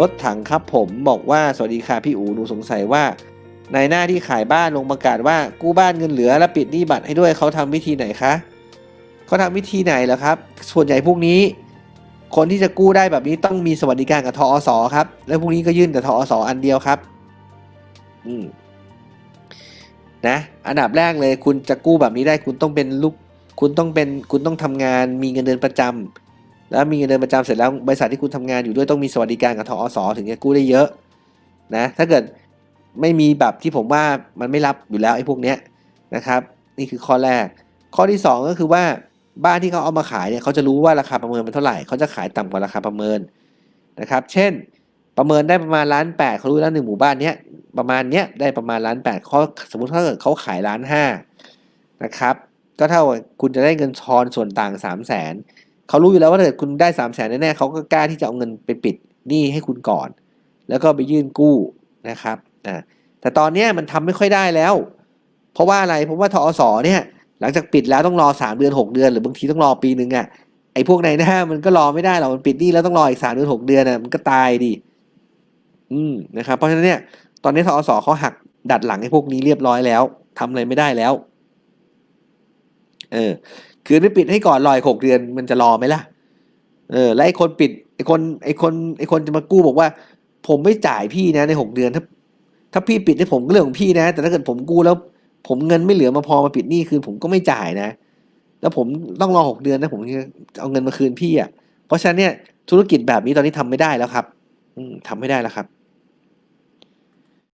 รถถังครับผมบอกว่าสวัสดีค่ะพี่อูหนูสงสัยว่านายหน้าที่ขายบ้านลงประกาศว่ากู้บ้านเงินเหลือแล้วปิดหนี้บัตรให้ด้วยเขาทำวิธีไหนคะเขาทำวิธีไหนเหรอครับ ส่วนใหญ่พวกนี้ คนที่จะกู้ได้แบบนี้ต้องมีสวัสดิการกับทอสอครับ แล้วพวกนี้ก็ยื่นกับทอสออันเดียวครับ อืมนะอันดับแรกเลยคุณจะกู้แบบนี้ได้คุณต้องเป็นลูกคุณต้องเป็นคุณต้องทำงานมีเงินเดือนประจำ แล้วมีเงินเดือนประจำเสร็จแล้วบริษัทที่คุณทำงานอยู่ด้วยต้องมีสวัสดิการกับทอสถึงจะกู้ได้เยอะนะถ้าเกิดไม่มีแบบที่ผมว่ามันไม่รับอยู่แล้วไอ้พวกเนี้ยนะครับ นี่คือข้อแรก ข้อที่สองก็คือว่าบ้านที่เขาเอามาขายเนี่ยเขาจะรู้ว่าราคาประเมินมันเท่าไหร่เขาจะขายต่ำกว่าราคาประเมินนะครับ เช่นประเมินได้ประมาณล้านแปดเขารู้แล้วหนึ่งหมู่บ้านเนี้ยประมาณเนี้ยได้ประมาณล้านแปดเขาสมมติถ้าเกิดเขาขายล้านห้านะครับก็เท่าคุณจะได้เงินทอนส่วนต่างสามแสน เขารู้อยู่แล้วว่าถ้าเกิดคุณได้สามแสนแน่ๆเขาก็กล้าที่จะเอาเงินไปปิดหนี้ให้คุณก่อน แล้วก็ไปยื่นกู้นะครับอ่าแต่ตอนเนี้ยมันทำไม่ค่อยได้แล้ว เพราะว่าอะไรเพราะว่าทอสเนี่ย หลังจากปิดแล้วต้องรอสามเดือนหกเดือน หรือบางทีต้องรอปีหนึ่งอะ่ะไอ้พวกในหน้ามันก็รอไม่ได้หรอกมันปิดหนี่แล้วต้องรออีกสามเดือนหกเดือนอะมันก็ตายดิอืมนะครับเพราะฉะนั้นเนี่ยตอนนี้ทอสเขาหักดัดหลังให้พวกนี้เรียบร้อยแล้วทำอะไรไม่ได้แล้ว เออ คือไม่ปิดให้ก่อนรออีกหกเดือนมันจะรอไหมล่ะ เออ แล้วไอ้คนปิดไอ้คนไอ้คนไอ้คนจะมากู้บอกว่า ผมไม่จ่ายพี่นะในหกเดือนถ้า ถ้าพี่ปิดให้ผมก็เรื่องของพี่นะ แต่ถ้าเกิดผมกู้แล้ว ผมเงินไม่เหลือมาพอมาปิดหนี้คืนผมก็ไม่จ่ายนะ แล้วผมต้องรอหกเดือนนะผมจะเอาเงินมาคืนพี่อะ เพราะฉะนั้นเนี่ยธุรกิจแบบนี้ตอนนี้ทำไม่ได้แล้วครับ อืมทำไม่ได้แล้วครับ